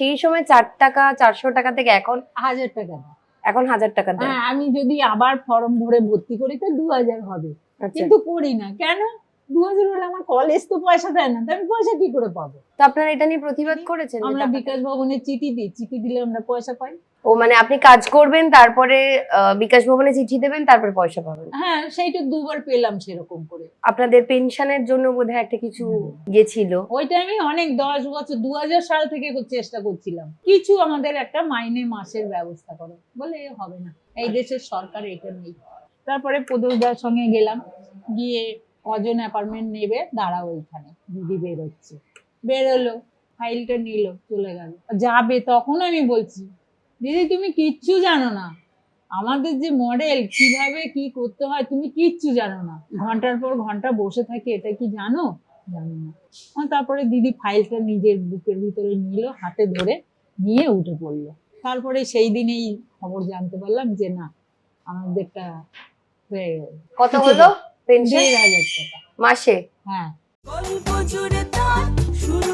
সেই সময় চার টাকা চারশো টাকা থেকে এখন হাজার টাকা এখন হাজার টাকা দেয়। হ্যাঁ আমি যদি আবার ফর্ম ভরে ভর্তি করি তো দু হাজার হবে। আচ্ছা। কিন্তু করি না। কেন? দু হাজার হলে আমার কলেজ তো পয়সা দেয় না আমি পয়সা কি করে পাবো? তো আপনারা এটা নিয়ে প্রতিবাদ করেছেন আমরা বিকাশ ভবনে চিঠি দিই চিঠি দিলে আমরা পয়সা পাই। ও মানে আপনি কাজ করবেন তারপরে বিকাশ ভবনে চিঠি দেবেন তারপরে পয়সা পাবেন? হ্যাঁ সেইটা দুবার পেলাম সেরকম করে। আপনাদের পেনশনের জন্য বোধহয় একটা কিছু হুম। ইয়ে ছিল ওইটা আমি অনেক দশ বছর দু হাজার সাল থেকে চেষ্টা করছিলাম। কিছু আমাদের একটা মাইনে মাসের ব্যবস্থা করো বলে হবে না। এই দেশের সরকার এটা নেই। তারপরে পদুদার সঙ্গে গেলাম গিয়ে কজন অ্যাপার্টমেন্ট নেবে দাঁড়া ওইখানে। দিদি বেরোচ্ছে। বেরোলো ফাইলটা নিল, চলে গেল। যাবে তখন আমি বলছি, দিদি, তুমি কিচ্ছু জানো না। আমাদের যে মডেল কীভাবে কি করতে হয়, তুমি কিচ্ছু জানো না। ঘণ্টার পর ঘণ্টা বসে থাকি, এটা কি জানো? জানো না। তারপরে দিদি ফাইলটা নিজের বুকের ভিতরে নিল, হাতে ধরে নিয়ে উঠে পড়ল। তারপরে সেই দিনেই খবর জানতে পারলাম যে, না, আমাদেরটা হয়ে গেল। কত হলো? পেনশন? মাসে? হ্যাঁ। শুরু